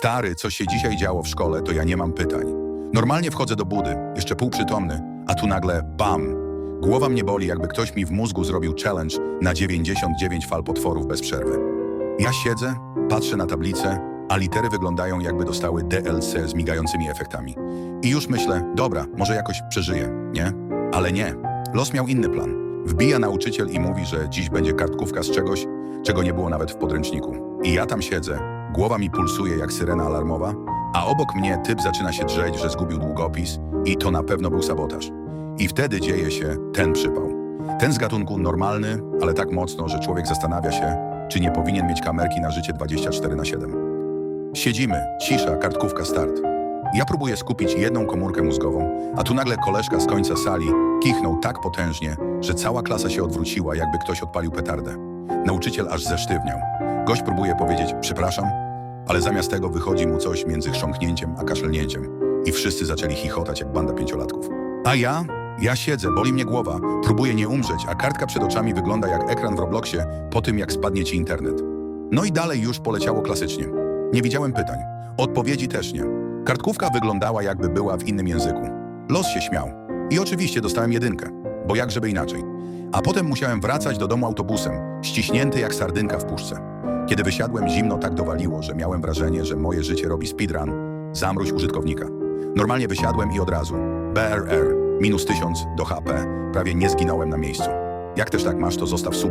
Stary, co się dzisiaj działo w szkole, to ja nie mam pytań. Normalnie wchodzę do budy, jeszcze półprzytomny, a tu nagle BAM! Głowa mnie boli, jakby ktoś mi w mózgu zrobił challenge na 99 fal potworów bez przerwy. Ja siedzę, patrzę na tablicę, a litery wyglądają jakby dostały DLC z migającymi efektami. I już myślę, dobra, może jakoś przeżyję, nie? Ale nie. Los miał inny plan. Wbija nauczyciel i mówi, że dziś będzie kartkówka z czegoś, czego nie było nawet w podręczniku. I ja tam siedzę, głowa mi pulsuje jak syrena alarmowa, a obok mnie typ zaczyna się drzeć, że zgubił długopis i to na pewno był sabotaż. I wtedy dzieje się ten przypał. Ten z gatunku normalny, ale tak mocno, że człowiek zastanawia się, czy nie powinien mieć kamerki na życie 24 na 7. Siedzimy, cisza, kartkówka, start. Ja próbuję skupić jedną komórkę mózgową, a tu nagle koleżka z końca sali kichnął tak potężnie, że cała klasa się odwróciła, jakby ktoś odpalił petardę. Nauczyciel aż zesztywniał. Gość próbuje powiedzieć przepraszam, ale zamiast tego wychodzi mu coś między chrząknięciem a kaszlnięciem. I wszyscy zaczęli chichotać jak banda pięciolatków. A ja? Ja siedzę, boli mnie głowa, próbuję nie umrzeć, a kartka przed oczami wygląda jak ekran w Robloxie po tym, jak spadnie ci internet. No i dalej już poleciało klasycznie. Nie widziałem pytań. Odpowiedzi też nie. Kartkówka wyglądała jakby była w innym języku. Los się śmiał. I oczywiście dostałem jedynkę, bo jak żeby inaczej. A potem musiałem wracać do domu autobusem, ściśnięty jak sardynka w puszce. Kiedy wysiadłem, zimno tak dowaliło, że miałem wrażenie, że moje życie robi speedrun. Zamróź użytkownika. Normalnie wysiadłem i od razu. BRR, minus 1000 do HP. Prawie nie zginąłem na miejscu. Jak też tak masz, to zostaw suba.